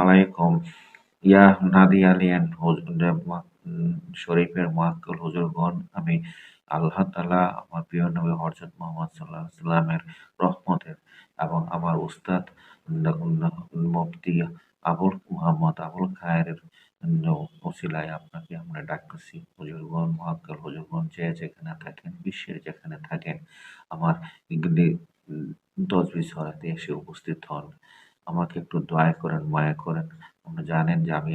আলাইকুম। ইয়া নাদি আলিয়ান শরীফের মোয়াক্কল হুজুরগণ, আমি আল্লাহ তালা আমার প্রিয় নবী হরজত মোহাম্মদ সাল্লাহ সাল্লামের রহমতের এবং আমার উস্তাদ মুফতি আবুল মোহাম্মদ আবুল খায়ের ওসিলায় আপনাকে আমরা ডাকতেছি। হুজুরগণ মহাক্কাল হুজুরগণ, যে যেখানে থাকেন, বিশ্বের যেখানে থাকেন, আমার তসবি ছড়াতে এসে উপস্থিত হন। আমাকে একটু দয়া করেন, মায়া করেন। আপনারা জানেন যে আমি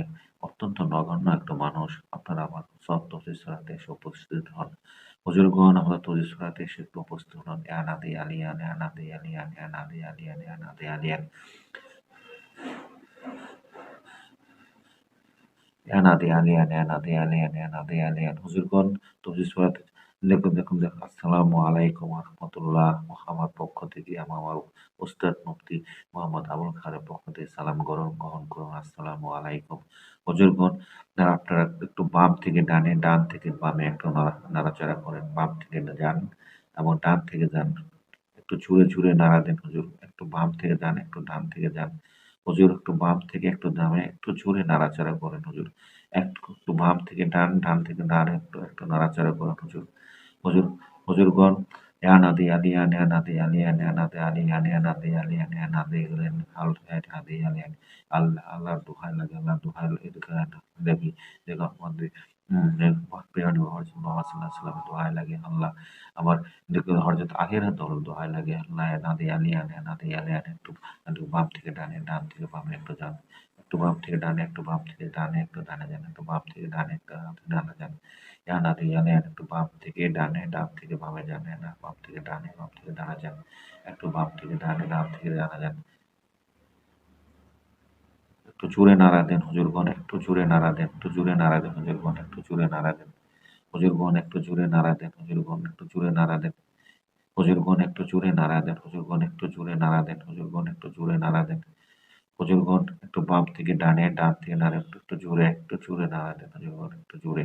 অত্যন্ত নগণ্য একটা মানুষ। আপনারা আমার সব তসবি ছড়াতে এসে উপস্থিত হন। হুজুরগণ, আমরা তসবি ছড়াতে এসে একটু উপস্থিত হন এনাদি আলিয়ান এনাদি আলিয়ান এনাদি আলিয়ান এনাদি আলিয়ান এনাদি আলিয়ান এনাদি আলিয়ান এনাদি আলিয়ান হুজুরগণ তসবি ছড়াতে দেখুন দেখুন দেখুন। আসসালামু আলাইকুম রহমতুল্লাহ আমার পক্ষ থেকে আমার উস্তাদ মুফতি মোহাম্মদ আবুল খারের পক্ষ থেকে সালাম গ্রহণ গ্রহণ করুন। আসসালামু আলাইকুম। হজুরগণ আপনারা একটু বাম থেকে ডানে, ডান থেকে বামে একটু নাড়াচাড়া করেন, বাম থেকে যান এবং ডান থেকে যান, একটু ঝুড়ে ঝুড়ে নাড়া দেন হুজুর। একটু বাম থেকে যান, একটু ডান থেকে যান। হুজুর একটু বাম থেকে একটু দামে একটু জোরে নাড়াচাড়া করেন হুজুর একটু একটু বাম থেকে ডান ডান থেকে ডান একটু একটু নাড়াচাড়া করেন হুজুর হুজুর হুজুরগণ Ya Nadi আনাদি আলি Nadi Ali আলি Nadi Ali আলি Nadi Ali গেলেন আল আদি আলি Ali আল্লাহ আল্লাহর দোহাই লাগে আল্লাহর দোহাই দেবী দেখো আমাদের প্রিয় মোহাম্মদ সাল্লাহ সাল্লামের দোহাই লাগে, আল্লাহ দেখো হরজত আগের দল দোহাই লাগে। আল্লাহ নাদি আলি আনে নাদি আলি আনে একটু একটু বাম থেকে ডানে ডান থেকে বামে, একটু যান একটু বাম থেকে ডানে, একটু বাম থেকে ডানে, একটু ডানে যান, একটু বাম থেকে ডানে, একটু ডানে যান। ইয়ানাদি ইয়ানে একটু বাম থেকে ডানে, ডান থেকে বামে যান, না বাম থেকে ডানে বাম থেকে ডানা যান, একটু বাম থেকে ডানে, ডান থেকে ডানা যান। একটু জুড়ে নাড়া দেন হুজুরগণ একটু জুড়ে নাড়া দেন, একটু জুড়ে নাড়া দেন হুজুরগণ একটু জুড়ে নাড়া দেন হুজুরগণ একটু জুড়ে নাড়া দেন হুজুরগণ একটু জুড়ে নাড়া দেন হুজুরগণ একটু জুড়ে নাড়া দেন হুজুরগণ একটু জুড়ে নাড়া দেন হুজুরগণ একটু জুড়ে নাড়া দেন হুজুরগণ একটু বাম থেকে ডানে, ডান থেকে নাড়ে একটু একটু জোরে, একটু জুড়ে নাড়া দেন হুজুরগণ একটু জুড়ে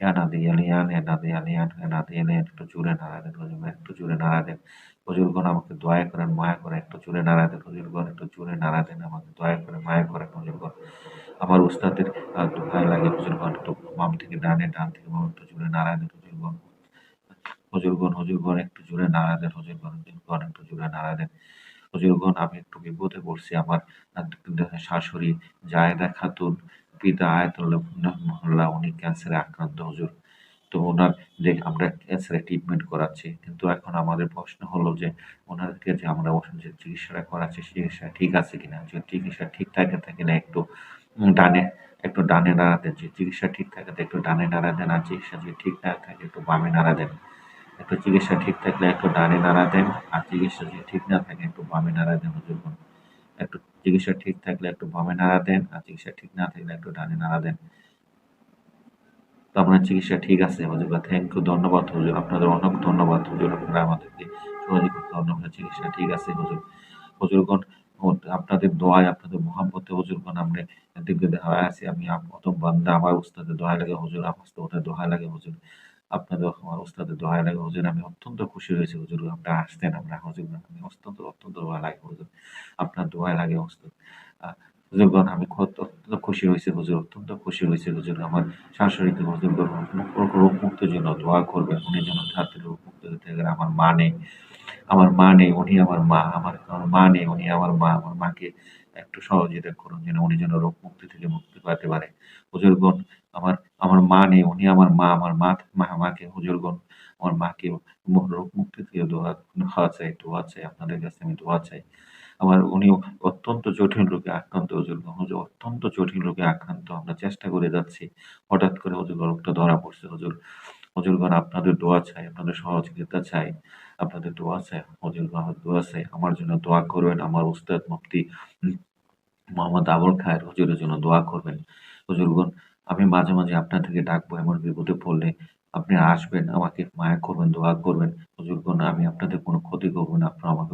এনাদি আলিয়ান এনাদি আলিয়ান দিয়ে আলিয়ান একটু জুড়ে নাড়া দেন হুজুরগণ একটু জুড়ে নাড়া দেন হুজুরগণ আমাকে দয়া করেন, মায়া করে একটু জুড়ে নাড়া দেন হুজুরগণ একটু জুড়ে নাড়া দেন, আমাকে দয়া করে মায়া করেন হুজুরগণ আমার উস্তাদের দোহাই লাগে হুজুরগণ একটু বাম থেকে ডানে, ডান থেকে বাম, একটু জুড়ে নাড়া দেন হুজুরগণ হুজুরগণ একটু জুড়ে নাড়া দেন হুজুরগণ হুজুরগণ একটু জোরে নাড়া দেন হুজুরগণ আমি একটু বিপদে পড়ছি, আমার শাশুড়ি, জায়দা খাতুন, পিতা আয়াতুল্লাহ উনি ক্যান্সারে আক্রান্ত, হুজুর। তো ওনার যে আমরা ক্যান্সারে ট্রিটমেন্ট করাচ্ছি। কিন্তু এখন আমাদের প্রশ্ন হলো যে ওনাদেরকে যে আমরা যে চিকিৎসাটা করাচ্ছি, চিকিৎসা ঠিক আছে কিনা? যে চিকিৎসা ঠিক থাকে থাকে না, একটু ডানে একটু ডানে নাড়া দেন। যে চিকিৎসা ঠিক থাকে একটু ডানে নাড়া দেন। আর চিকিৎসা যদি ঠিক না থাকে, একটু বামে নাড়া দেন। একটু চিকিৎসা ঠিক থাকলে একটু ডানে নাড়া দেন। আর চিকিৎসা যদি ঠিক না থাকে, একটু বামে নাড়া দেন হুজুরগণ একটু চিকিৎসা ঠিক থাকলে একটু বামে নাড়া দেন, আর চিকিৎসা ঠিক না থাকলে একটু ডানে নাড়া দেন। তো আপনার চিকিৎসা ঠিক আছে, হুজুর থ্যাংক ইউ ধন্যবাদ হুজুর। আপনাদের অনেক ধন্যবাদ হুজুর, আপনারা আমাদেরকে সহযোগিতা ধন্যবাদ চিকিৎসা ঠিক আছে হুজুর। হুজুরগণ আপনাদের দোয়ায়, আপনাদের মহাব্বতে হুজুরগণ, আমরা দিকে আছি, আমি প্রথম বান্দা, আমার উস্তাদের দোয়া লাগে হুজুর, আমার দোয়া লাগে হুজুর। আপনাদের আমার ওস্তাদের দোয়া লাগে হুজুর আমি অত্যন্ত খুশি হয়েছি। হুজুর আপনারা আসতেন আমরা হুজুর আমি অত্যন্ত অত্যন্ত দোয়া লাগে, হুজুর। আপনার দোয়া লাগে, ওস্তাদ। হুজুরগণ, আমি অত্যন্ত খুশি হয়েছি, হুজুর, অত্যন্ত খুশি হয়েছে, হুজুর। আমার শাশুড়িকে হুজুর রোগ মুক্তের জন্য দোয়া করবেন, উনি যেন তাড়াতাড়ি রোগ মুক্ত হতে গেলে আমার মা নেই, আমার মা নেই, উনি আমার মা। আমার আমার মা নেই, উনি আমার মা। আমার মাকে একটু সহযোগিতা করুন, যেন উনি যেন রোগ মুক্তি থেকে মুক্তি পাতে পারে। হুজুরগণ আমার আমার মা নেই, উনি আমার মা আমার মা মা, মাকে হুজুরগণ আমার মাকে রোগ মুক্তি থেকে দোয়া দোয়া চাই দোয়া চাই, আপনাদের কাছে আমি দোয়া চাই। আমার উনি অত্যন্ত জটিল রোগে আক্রান্ত হুজুরগণ হুজুর অত্যন্ত জটিল রোগে আক্রান্ত, আমরা চেষ্টা করে যাচ্ছি। হঠাৎ করে হুজুর রোগটা ধরা পড়ছে, হুজুর। হুজুরগণ আপনাদের দোয়া চাই, আপনাদের সহযোগিতা চাই, আপনাদের দোয়া চাই হুজুরগণ দোয়া চাই, আমার জন্য দোয়া করবেন, আমার উস্তাদ মুফতি মোহাম্মদ আবুল খায়ের হুজুরের জন্য দোয়া করবেন। হুজুরগণ আমি মাঝে মাঝে আপনার থেকে ডাকবো, এমন বিপদে পড়লে আপনি আসবেন, আমাকে মায়া করবেন, দোয়া করবেন। হুজুরগণ আমি আপনাদের কোনো ক্ষতি করব না, আপনারা আমাকে